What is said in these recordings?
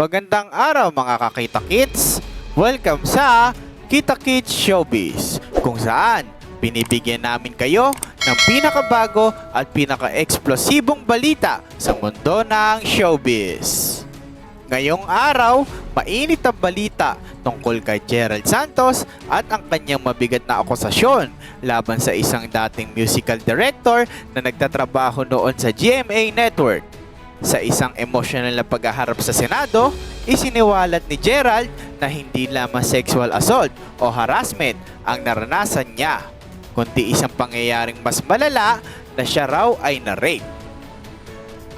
Magandang araw mga kakita kids! Welcome sa Kita Kids Showbiz kung saan binibigyan namin kayo ng pinakabago at pinaka-eksplosibong balita sa mundo ng showbiz. Ngayong araw, mainit ang balita tungkol kay Gerald Santos at ang kanyang mabigat na akusasyon laban sa isang dating musical director na nagtatrabaho noon sa GMA Network. Sa isang emotional na paghaharap sa Senado, isiniwalat ni Gerald na hindi lamang sexual assault o harassment ang naranasan niya, kundi isang pangyayaring mas malala na siya raw ay na-rape.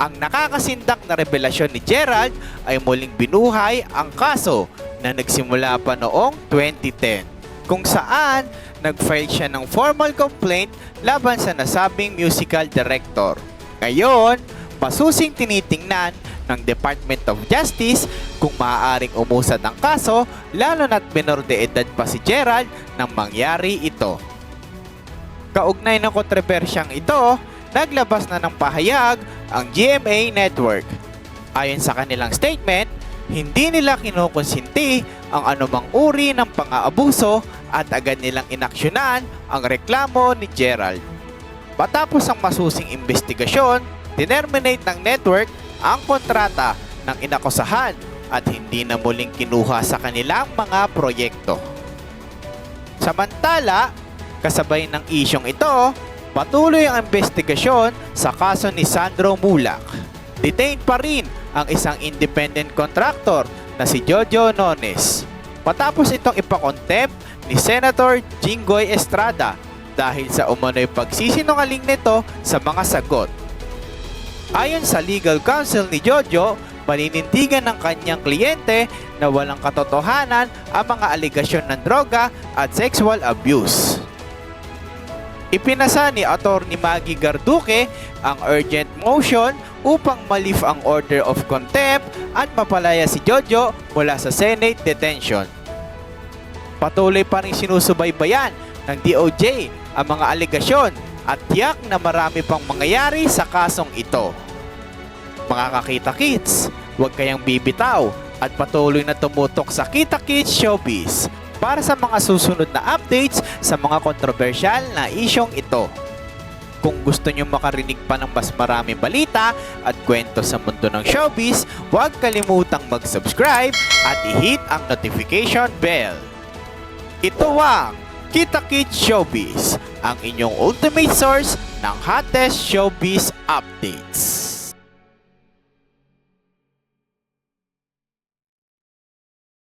Ang nakakasindak na revelasyon ni Gerald ay muling binuhay ang kaso na nagsimula pa noong 2010 kung saan nag-file siya ng formal complaint laban sa nasabing musical director. Ngayon, pasusing tinitingnan ng Department of Justice kung maaaring umusad ang kaso lalo na't minor de edad pa si Gerald nang mangyari ito. Kaugnay ng kontrobersyang ito, naglabas na ng pahayag ang GMA Network. Ayon sa kanilang statement, hindi nila kinukonsinti ang anumang uri ng pang-aabuso at agad nilang inaksyonan ang reklamo ni Gerald. Matapos ang masusing investigasyon, tinerminate ng network ang kontrata ng inakusahan at hindi na muling kinuha sa kanilang mga proyekto. Samantala, kasabay ng isyong ito, patuloy ang investigasyon sa kaso ni Sandro Mulak. Detained pa rin ang isang independent contractor na si Jojo Nones. Patapos itong ipakontempt ni Senator Jinggoy Estrada dahil sa umano'y pagsisinungaling nito sa mga sagot. Ayon sa legal counsel ni Jojo, paninindigan ng kanyang kliyente na walang katotohanan ang mga aligasyon ng droga at sexual abuse. Ipinasa ni Atty. Maggie Garduque ang urgent motion upang malif ang order of contempt at mapalaya si Jojo mula sa Senate detention. Patuloy pa rin sinusubaybayan ng DOJ ang mga aligasyon at tiyak na marami pang mangyayari sa kasong ito. Mga kakita kids, huwag kayang bibitaw at patuloy na tumutok sa Kita Kids Showbiz para sa mga susunod na updates sa mga kontrobersyal na isyong ito. Kung gusto nyo makarinig pa ng mas maraming balita at kwento sa mundo ng showbiz, huwag kalimutang mag-subscribe at i-hit ang notification bell. Ito ang Kita Kids Showbiz, ang inyong ultimate source ng hottest showbiz updates.